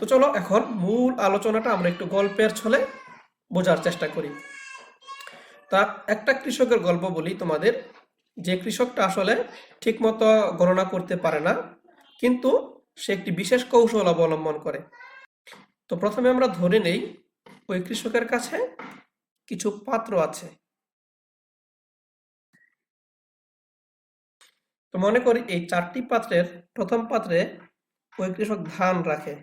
তো চলো এখন মূল আলোচনাটা আমরা একটু গল্পের ছলে বোঝার চেষ্টা করি। তা একটা কৃষকের গল্প বলি তোমাদের। যে কৃষকটা আসলে ঠিকমতো গণনা করতে পারে না, কিন্তু সে একটি বিশেষ কৌশল অবলম্বন করে। তো প্রথমে আমরা ধরে নেই, ওই কৃষকের কাছে কিছু পাত্র আছে। তো মনে করি এই চারটি পাত্রের প্রথম পাত্রে ওই কৃষক ধান রাখে।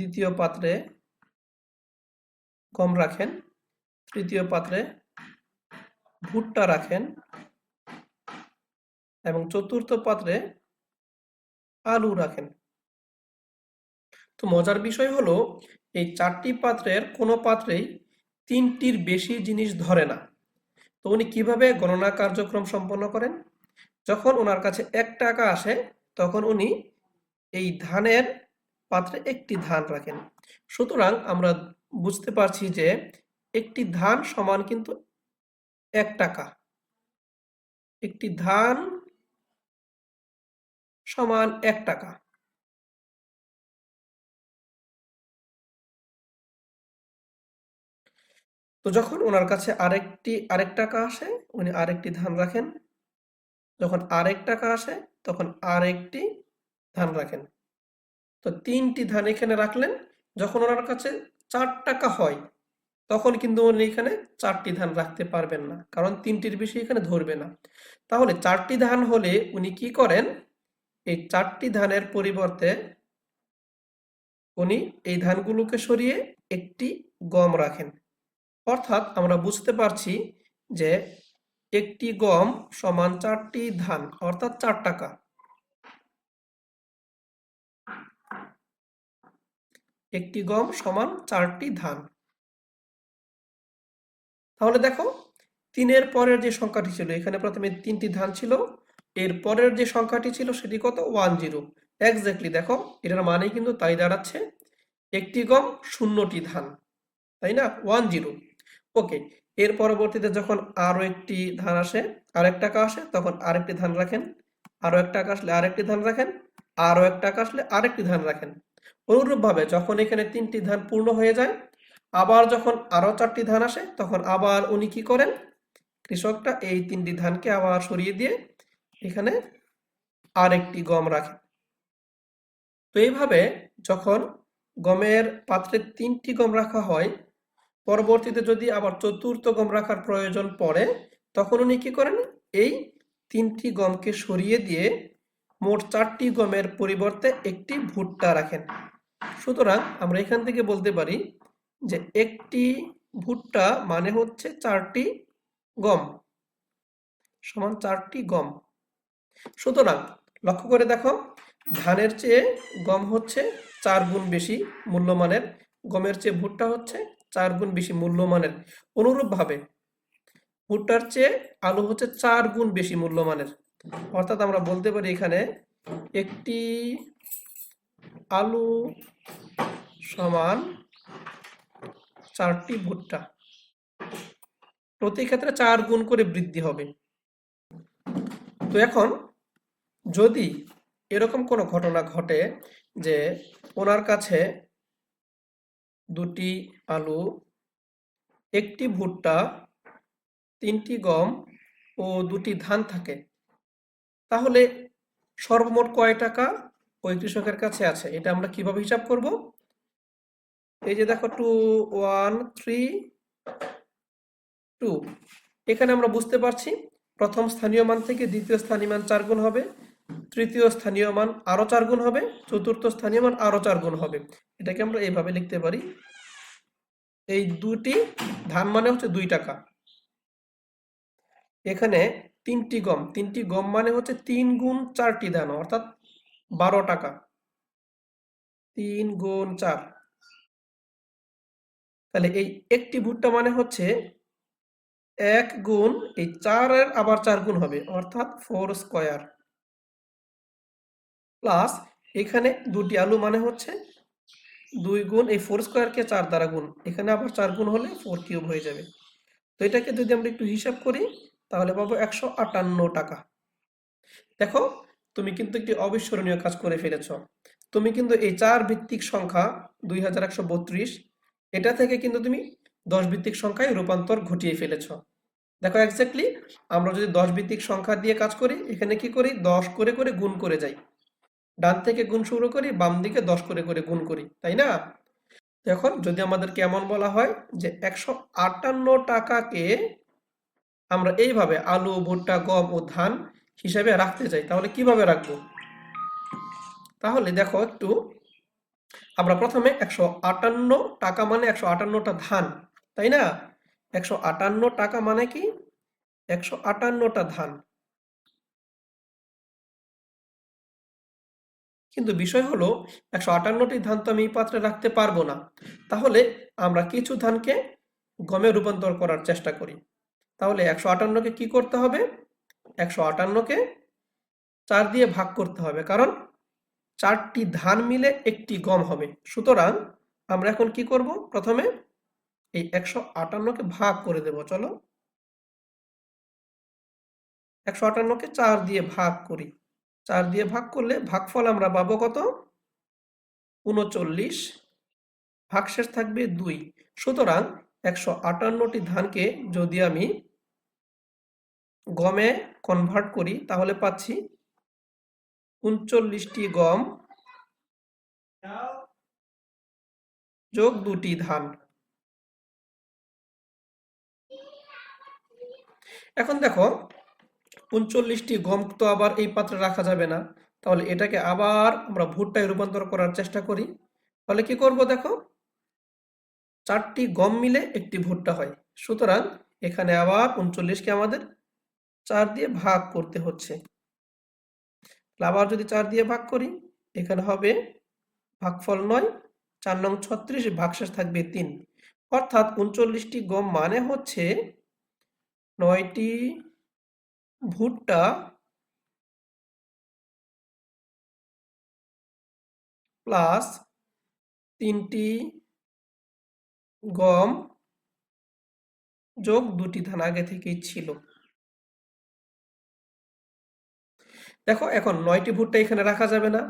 দ্বিতীয় পাত্রে গম রাখেন, তৃতীয় পাত্রে ভুট্টা রাখেন এবং চতুর্থ পাত্রে আলু রাখেন। তো মজার বিষয় হলো, এই চারটি পাত্রের কোনো পাত্রেই তিনটির বেশি জিনিস ধরে না। তো উনি কীভাবে গণনা কার্যক্রম সম্পন্ন করেন? যখন ওনার কাছে এক টাকা আসে, তখন উনি এই ধানের পাত্রে একটি ধান রাখেন। সুতরাং আমরা বুঝতে পারছি যে একটি ধান সমান কিন্তু এক টাকা। একটি ধান সমান এক টাকা। তো যখন ওনার কাছে আরেকটি, আরেক টাকা আসে, উনি আরেকটি ধান রাখেন। যখন আরেক টাকা আসে, তখন আরেকটি ধান রাখেন। তো তিনটি ধান এখানে রাখলেন। যখন ওনার কাছে চার টাকা হয়, তখন কিন্তু উনি এখানে চারটি ধান রাখতে পারবেন না, কারণ তিনটির বেশি এখানে ধরবে না। তাহলে চারটি ধান হলে উনি কি করেন? এই চারটি ধানের পরিবর্তে উনি এই ধানগুলোকে সরিয়ে একটি গম রাখেন। অর্থাৎ আমরা বুঝতে পারছি যে একটি গম সমান চারটি ধান, অর্থাৎ চার টাকা। একটি গম সমান চারটি ধান। তাহলে দেখো, তিনের পরের যে সংখ্যাটি ছিল, এখানে প্রথমে তিনটি ধান ছিল, এর পরের যে সংখ্যাটি ছিল সেটি কত? One zero. এক্স্যাক্টলি দেখো, এটার মানে কিন্তু তাই দাঁড়াচ্ছে, একটি গম শূন্যটি ধান, তাই না? One zero. ওকে, এর পরবর্তীতে যখন আরও একটি ধান আসে আরেক টাকা আসে, তখন আরেকটি ধান রাখেন আরও এক টাকা আসলে আরেকটি ধান রাখেন আরও এক টাকা আসলে আরেকটি ধান রাখেন। অনুরূপভাবে যখন এখানে তিনটি ধান পূর্ণ হয়ে যায়, আবার যখন আরও চারটি ধান আসে, তখন আবার উনি কি করেন? কৃষকটা এই তিনটি ধানকে আবার সরিয়ে দিয়ে এখানে আরেকটি গম রাখেন তো এইভাবে যখন গমের পাত্রে তিনটি গম রাখা হয়, পরবর্তীতে যদি আবার চতুর্থ গম রাখার প্রয়োজন পড়ে, তখন উনি কি করেন? এই তিনটি গমকে সরিয়ে দিয়ে মোট চারটি গমের পরিবর্তে একটি ভুট্টা রাখেন। সুতরাং আমরা এখান থেকে বলতে পারি যে একটি ভুট্টা মানে হচ্ছে চারটি গম সমান চারটি গম। সুতরাং লক্ষ্য করে দেখো, ধানের চেয়ে গম হচ্ছে চার গুণ বেশি মূল্যমানের, গমের চেয়ে ভুট্টা হচ্ছে চার গুণ বেশি মূল্যমানের। অনুরূপভাবে ভুট্টার চেয়ে আলু হচ্ছে চার গুণ বেশি মূল্যমানের। অর্থাৎ আমরা বলতে পারি এখানে একটি আলু সমান চারটি ভুট্টা। প্রতি ক্ষেত্রে চার গুণ করে বৃদ্ধি হবে। তো এখন যদি এরকম কোনো ঘটনা ঘটে যে ওনার কাছে দুটি আলু, একটি ভুট্টা, তিনটি গম ও দুটি ধান থাকে তাহলে সর্বমোট কয় টাকা ওই কৃষকের কাছে আছে? এটা আমরা কীভাবে হিসাব করব? এই যে দেখো টু ওয়ান থ্রি টু এখানে আমরা বুঝতে পারছি, প্রথম স্থানীয় মান থেকে দ্বিতীয় স্থানীয় মান চার গুণ হবে, তৃতীয় স্থানীয় মান আরও চার গুণ হবে, চতুর্থ স্থানীয় মান আরও চার গুণ হবে। এটাকে আমরা এইভাবে লিখতে পারি। এই দুটি ধান মানে হচ্ছে দুই টাকা। এখানে তিনটি গম। তিনটি গম মানে হচ্ছে তিন গুণ চারটি ধান অর্থাৎ বারো টাকা। তিন গুণ চার। তাহলে এই একটি ভুট্টা মানে হচ্ছে এক গুণ, এই চারের আবার চার গুণ হবে, অর্থাৎ ফোর স্কোয়ার। প্লাস এখানে দুটি আলু মানে হচ্ছে দুই গুণ, এই ফোর স্কোয়ারকে চার দ্বারা গুণ। এখানে আবার চার গুণ হলে ফোর কিউব হয়ে যাবে। তো এটাকে যদি আমরা একটু হিসাব করি তাহলে পাবো একশো আটান্ন টাকা। দেখো, তুমি কিন্তু একটি অবিস্মরণীয় কাজ করে ফেলেছ। তুমি কিন্তু এই চার ভিত্তিক সংখ্যা দুই হাজার একশো বত্রিশ, এটা থেকে কিন্তু তুমি দশ ভিত্তিক সংখ্যায় রূপান্তর ঘটিয়ে ফেলেছ। দেখো এক্স্যাক্টলি আমরা যদি দশ ভিত্তিক সংখ্যা দিয়ে কাজ করি, এখানে কি করি? দশ করে করে গুণ করে যাই। ডান থেকে গুণ শুরু করি, বাম দিকে দশ করে করে গুণ করি, তাই না? এখন যদি আমাদের কেমন বলা হয় যে একশো আটান্ন টাকাকে আমরা এইভাবে আলু, ভুট্টা, গম ও ধান হিসাবে রাখতে চাই। তাহলে কীভাবে রাখব? তাহলে দেখো একটু, আমরা প্রথমে একশো আটান্ন টাকা মানে একশো আটান্নটা ধান, তাই না? একশো আটান্ন টাকা মানে কি? একশো আটান্নটা ধান। কিন্তু বিষয় হলো, একশো আটান্নটি ধান তো আমি এই পাত্রে রাখতে পারব না। তাহলে আমরা কিছু ধানকে গমে রূপান্তর করার চেষ্টা করি। তাহলে একশো আটান্নকে কি করতে হবে? একশো আটান্নকে চার দিয়ে ভাগ করতে হবে, কারণ চারটি ধান মিলে একটি গম হবে। সুতরাং আমরা এখন কি করব? প্রথমে এই একশো আটান্নকে ভাগ করে দেব, চলো। একশো আটান্নকে চার দিয়ে ভাগ করি। চার দিয়ে ভাগ করলে ভাগফল আমরা পাবো কত? উনচল্লিশ ভাগশেষ থাকবে দুই। সুতরাং একশো আটান্নটি ধানকে যদি আমি গমে কনভার্ট করি, তাহলে পাচ্ছি উনচল্লিশটি গম যোগ দুটি ধান। এখন দেখো, উনচল্লিশটি গম তো আবার এই পাত্রে রাখা যাবে না। তাহলে এটাকে আবার আমরা ভুট্টায় রূপান্তর করার চেষ্টা করি। তাহলে কি করব দেখো, চারটি গম মিলে একটি ভুট্টা হয়। সুতরাং এখানে আবার উনচল্লিশকে আমাদের চার দিয়ে ভাগ করতে হচ্ছে। আবার যদি চার দিয়ে ভাগ করি, এখানে হবে ভাগফল নয়, চার নং ছত্রিশ, ভাগশেষ থাকবে তিন। অর্থাৎ উনচল্লিশটি গম মানে হচ্ছে নয়টি ভুট্টা প্লাস তিনটি গম যোগ দুটি ধান আগে থেকেই ছিল। দেখো, এখন নয়টি ভুট্টা এখানে রাখা যাবে না।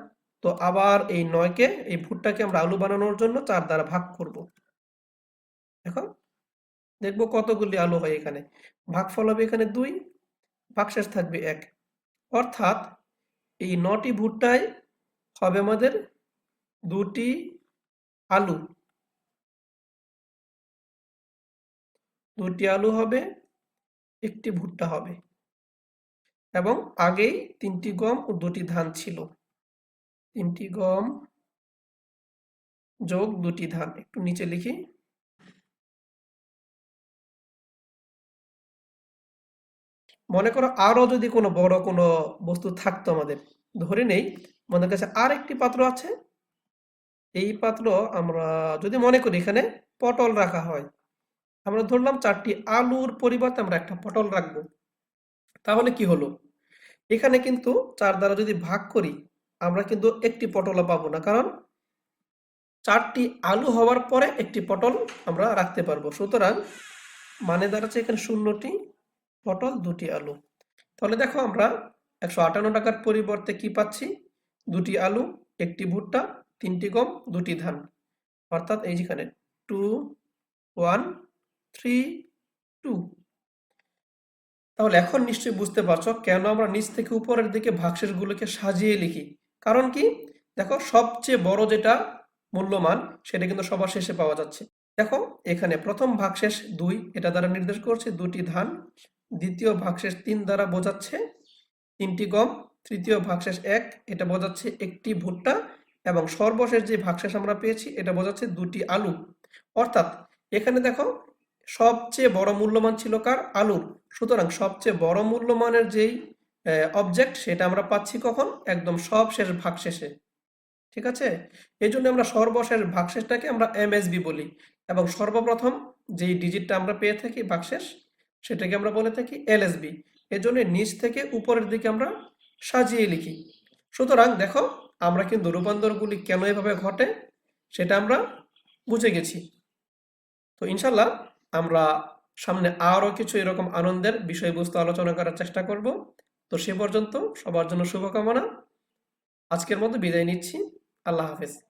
তো আবার এই নয়কে, এই ভুট্টাকে আমরা আলু বানানোর জন্য চার দ্বারা ভাগ করব। দেখো, দেখব কতগুলি আলু হয় এখানে। ভাগফল হবে এখানে দুই, ভাগশেষ থাকবে এক। অর্থাৎ এই নটি ভুট্টায় হবে আমাদের দুটি আলু। দুটি আলু হবে, একটি ভুট্টা হবে। এবং আগেই তিনটি গম ও দুটি ধান ছিল। তিনটি গম যোগ দুটি ধান। একটু নিচে লিখি। মনে করো আরও যদি কোনো বড় কোনো বস্তু থাকতো আমাদের, ধরে নেই, আমাদের কাছে আর একটি পাত্র আছে। এই পাত্র আমরা যদি মনে করি এখানে পটল রাখা হয়, আমরা ধরলাম চারটি আলুর পরিবর্তে আমরা একটা পটল রাখব। তাহলে কি হলো? এখানে কিন্তু চার দ্বারা যদি ভাগ করি, আমরা কিন্তু একটি পটলও পাবো না। কারণ চারটি আলু হওয়ার পরে একটি পটল আমরা রাখতে পারব। সুতরাং মানে দাঁড়াচ্ছে এখানে শূন্যটি পটল, দুটি আলু। তাহলে দেখো আমরা একশো আটান্ন টাকার পরিবর্তে কি পাচ্ছি? দুটি আলু, একটি ভুট্টা, তিনটি গম, দুটি ধান। অর্থাৎ এই যেখানে টু ওয়ান থ্রি টু তাহলে এখন নিশ্চয়ই বুঝতে পারছ কেন আমরা নিচ থেকে উপরের দিকে ভাগশেষগুলোকে সাজিয়ে লিখি। কারণ কি? দেখো, সবচেয়ে বড় যেটা মূল্যমান, সেটা কিন্তু সবার শেষে পাওয়া যাচ্ছে। দেখো, এখানে প্রথম ভাগশেষ দুই, এটা দ্বারা নির্দেশ করছে দুটি ধান, দ্বিতীয় ভাগশেষ তিন দ্বারা বোঝাচ্ছে তিনটি গম, তৃতীয় ভাগশেষ এক, এটা বোঝাচ্ছে একটি ভুট্টা, এবং সর্বশেষ যে ভাগশেষ আমরা পেয়েছি, এটা বোঝাচ্ছে দুটি আলু। অর্থাৎ, এখানে দেখো সবচেয়ে বড় মূল্যমান ছিল কার? আলুর। সুতরাং সবচেয়ে বড় মূল্যমানের যেই অবজেক্ট সেটা আমরা পাচ্ছি কখন? একদম সব শেষ ভাগশেষে। ঠিক আছে? এই জন্য আমরা সর্বশেষ ভাগশেষটাকে আমরা এমএসবি বলি এবং সর্বপ্রথম যেই ডিজিটটা আমরা পেয়ে থাকি ভাগশেষ, সেটাকে আমরা বলে থাকি এলএসবি এজন্য নিচ থেকে উপরের দিকে আমরা সাজিয়ে লিখি। সুতরাং দেখো, আমরা কিন্তু রূপান্তরগুলি কেন এভাবে ঘটে, সেটা আমরা বুঝে গেছি। তো ইনশাল্লাহ আমরা সামনে আরও কিছু এরকম আনন্দের বিষয়বস্তু আলোচনা করার চেষ্টা করব। তো সে পর্যন্ত সবার জন্য শুভকামনা। আজকের মতো বিদায় নিচ্ছি। আল্লাহ হাফেজ।